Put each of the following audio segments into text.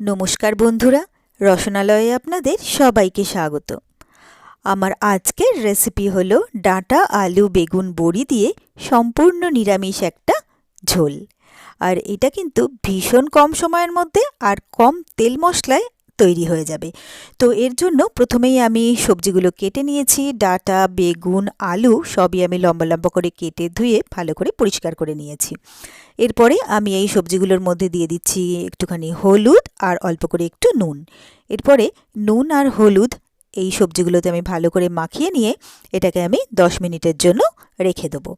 নমস্কার বন্ধুরা, রসনালয়ে আপনাদের সবাইকে স্বাগত। আমার আজকের রেসিপি হল ডাঁটা আলু বেগুন বড়ি দিয়ে সম্পূর্ণ নিরামিষ একটা ঝোল। আর এটা কিন্তু ভীষণ কম সময়ের মধ্যে আর কম তেল মশলায় তৈরি হয়ে যাবে। তো এর জন্য প্রথমেই আমি সবজিগুলো কেটে নিয়েছি। ডাটা, বেগুন, আলু সবই আমি লম্বা লম্বা করে কেটে ধুয়ে ভালো করে পরিষ্কার করে নিয়েছি। এরপরে আমি এই সবজিগুলোর মধ্যে দিয়ে দিচ্ছি একটুখানি হলুদ আর অল্প করে একটু নুন। এরপরে নুন আর হলুদ এই সবজিগুলোতে আমি ভালো করে মাখিয়ে নিয়ে এটাকে আমি 10 মিনিটের জন্য রেখে দেবো।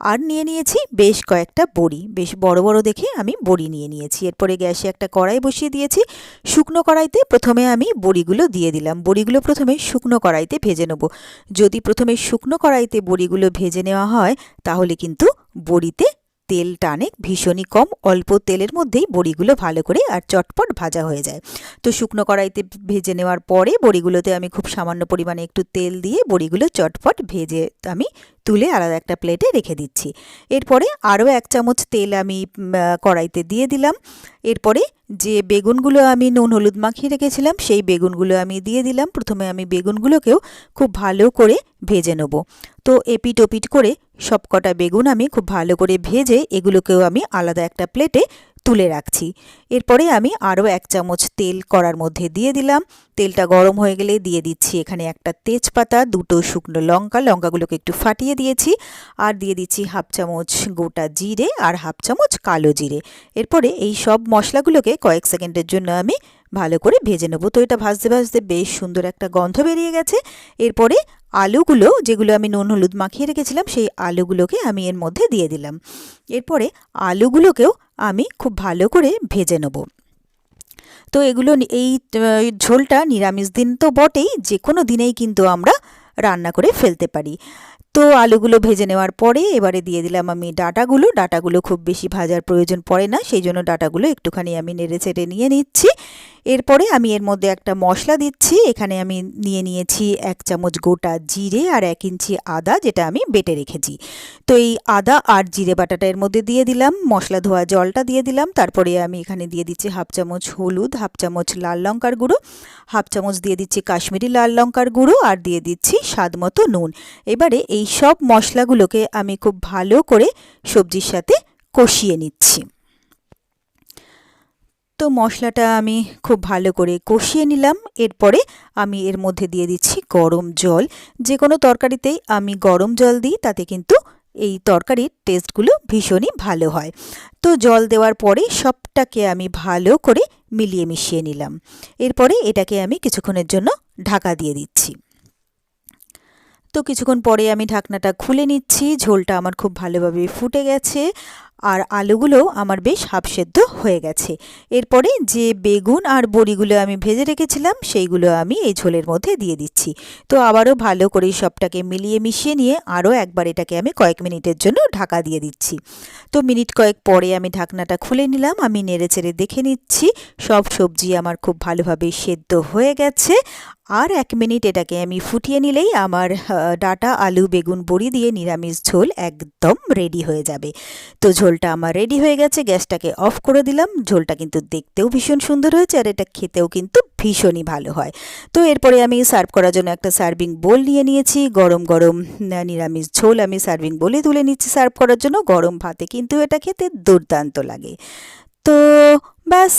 আর নিয়ে নিয়েছি বেশ কয়েকটা বড়ি, বেশ বড় বড় দেখে আমি বড়ি নিয়ে নিয়েছি। এরপরে গ্যাসে একটা কড়াই বসিয়ে দিয়েছি। শুকনো কড়াইতে প্রথমে আমি বড়িগুলো দিয়ে দিলাম। বড়িগুলো প্রথমে শুকনো কড়াইতে ভেজে নেব। যদি প্রথমে শুকনো কড়াইতে বড়িগুলো ভেজে নেওয়া হয়, তাহলে কিন্তু বড়িতে তেল টানে, ভীষণই কম, অল্প তেলের মধ্যেই বড়িগুলো ভালো করে আর চটপট ভাজা হয়ে যায়। তো শুকনো কড়াইতে ভেজে নেওয়ার পরে বড়িগুলোতে আমি খুব সামান্য পরিমাণে একটু তেল দিয়ে বড়িগুলো চটপট ভেজে আমি তুলে আলাদা একটা প্লেটে রেখে দিচ্ছি। এরপরে আরও এক চামচ তেল আমি কড়াইতে দিয়ে দিলাম। এরপরে যে বেগুনগুলো আমি নুন হলুদ মাখিয়ে রেখেছিলাম, সেই বেগুনগুলো আমি দিয়ে দিলাম। প্রথমে আমি বেগুনগুলোকেও খুব ভালো করে ভেজে নেব। তো এপিট ওপিট করে সব কটা বেগুন আমি খুব ভালো করে ভেজে এগুলোকেও আমি আলাদা একটা প্লেটে তুলে রাখছি। এরপরে আমি আরও এক চামচ তেল কড়ার মধ্যে দিয়ে দিলাম। তেলটা গরম হয়ে গেলে দিয়ে দিচ্ছি এখানে একটা তেজপাতা, দুটো শুকনো লঙ্কা, লঙ্কাগুলোকে একটু ফাটিয়ে দিয়েছি। আর দিয়ে দিচ্ছি হাফ চামচ গোটা জিরে আর হাফ চামচ কালো জিরে। এরপরে এই সব মশলাগুলোকে কয়েক সেকেন্ডের জন্য আমি ভালো করে ভেজে নেব। তো এটা ভাজতে ভাজতে বেশ সুন্দর একটা গন্ধ বেরিয়ে গেছে। এরপরে আলুগুলো যেগুলো আমি নুন হলুদ মাখিয়ে রেখেছিলাম, সেই আলুগুলোকে আমি এর মধ্যে দিয়ে দিলাম। এরপরে আলুগুলোকেও আমি খুব ভালো করে ভেজে নেব। তো এগুলো এই ঝোলটা নিরামিষ দিন তো বটেই যে কোনো দিনেই কিন্তু আমরা রান্না করে ফেলতে পারি। তো আলুগুলো ভেজে নেওয়ার পরে এবারে দিয়ে দিলাম আমি ডাটাগুলো। ডাটাগুলো খুব বেশি ভাজার প্রয়োজন পড়ে না, সেই জন্য ডাটাগুলো একটুখানি আমি নেড়ে চেড়ে নিয়ে নিচ্ছি। এরপরে আমি এর মধ্যে একটা মশলা দিচ্ছি, এখানে আমি নিয়ে নিয়েছি এক চামচ গোটা জিরে আর এক ইঞ্চি আদা, যেটা আমি বেটে রেখেছি। তো এই আদা আর জিরে বাটাটা এর মধ্যে দিয়ে দিলাম, মশলা ধোয়া জলটা দিয়ে দিলাম, তারপরে আমি এখানে দিয়ে দিচ্ছি হাফ চামচ হলুদ, হাফ চামচ লাল লঙ্কার গুঁড়ো, হাফ চামচ দিয়ে দিচ্ছি কাশ্মীরি লাল লঙ্কার গুঁড়ো আর দিয়ে দিচ্ছি স্বাদ মতো নুন। এবারে এই সব মশলাগুলোকে আমি খুব ভালো করে সবজির সাথে কষিয়ে নিচ্ছি। তো মশলাটা আমি খুব ভালো করে কষিয়ে নিলাম। এরপরে আমি এর মধ্যে দিয়ে দিচ্ছি গরম জল। যে কোনো তরকারিতেই আমি গরম জল দিই, তাতে কিন্তু এই তরকারির টেস্টগুলো ভীষণই ভালো হয়। তো জল দেওয়ার পরে সবটাকে আমি ভালো করে মিলিয়ে মিশিয়ে নিলাম। এরপরে এটাকে আমি কিছুক্ষণের জন্য ঢাকা দিয়ে দিচ্ছি। তো কিছুক্ষণ পরে আমি ঢাকনাটা খুলে নিচ্ছি। ঝোলটা আমার খুব ভালোভাবে ফুটে গেছে আর আলুগুলো আমার বেশ হাফ সেদ্ধ হয়ে গেছে। এরপরে যে বেগুন আর বড়িগুলো আমি ভেজে রেখেছিলাম, সেইগুলো আমি এই ঝোলের মধ্যে দিয়ে দিচ্ছি। তো আবারও ভালো করে সবটাকে মিলিয়ে মিশিয়ে নিয়ে আরও একবার এটাকে আমি কয়েক মিনিটের জন্য ঢাকা দিয়ে দিচ্ছি। তো মিনিট কয়েক পরে আমি ঢাকনাটা খুলে নিলাম, আমি নেড়ে চেড়ে দেখে নিচ্ছি। সব সবজি আমার খুব ভালোভাবে সেদ্ধ হয়ে গেছে আর এক মিনিট এটাকে আমি ফুটিয়ে নিলেই আমার ডাটা, আলু, বেগুন, বড়ি দিয়ে নিরামিষ ঝোল একদম রেডি হয়ে যাবে। তো ঝোলটা আমার রেডি হয়ে গেছে, গ্যাসটাকে অফ করে দিলাম। ঝোলটা কিন্তু দেখতেও ভীষণ সুন্দর হয়েছে আর এটা খেতেও কিন্তু ভীষণই ভালো হয়। তো এরপরে আমি সার্ভ করার জন্য একটা সার্ভিং বোল নিয়ে নিয়েছি। গরম গরম নিরামিষ ঝোল আমি সার্ভিং বোলে তুলে নিচ্ছি। সার্ভ করার জন্য গরম ভাতে কিন্তু এটা খেতে দুর্দান্ত লাগে। তো ব্যাস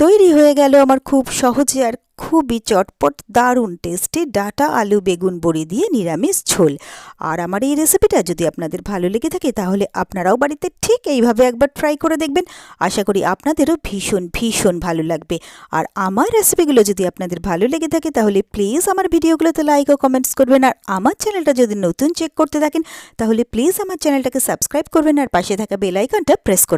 তৈরি হয়ে গেল আমার খুব সহজে আর খুবই চটপট দারুণ টেস্টি ডাটা আলু বেগুন বড়ি দিয়ে নিরামিষ ঝোল। আর আমার এই রেসিপিটা যদি আপনাদের ভালো লেগে থাকে তাহলে আপনারাও বাড়িতে ঠিক এইভাবে একবার ট্রাই করে দেখবেন। আশা করি আপনাদেরও ভীষণ ভীষণ ভালো লাগবে। আর আমার রেসিপিগুলো যদি আপনাদের ভালো লেগে থাকে তাহলে প্লিজ আমার ভিডিওগুলোতে লাইক ও কমেন্টস করবেন। আর আমার চ্যানেলটা যদি নতুন চেক করতে থাকেন তাহলে প্লিজ আমার চ্যানেলটাকে সাবস্ক্রাইব করবেন। আর পাশে থাকা বেল আইকনটা প্রেস করবেন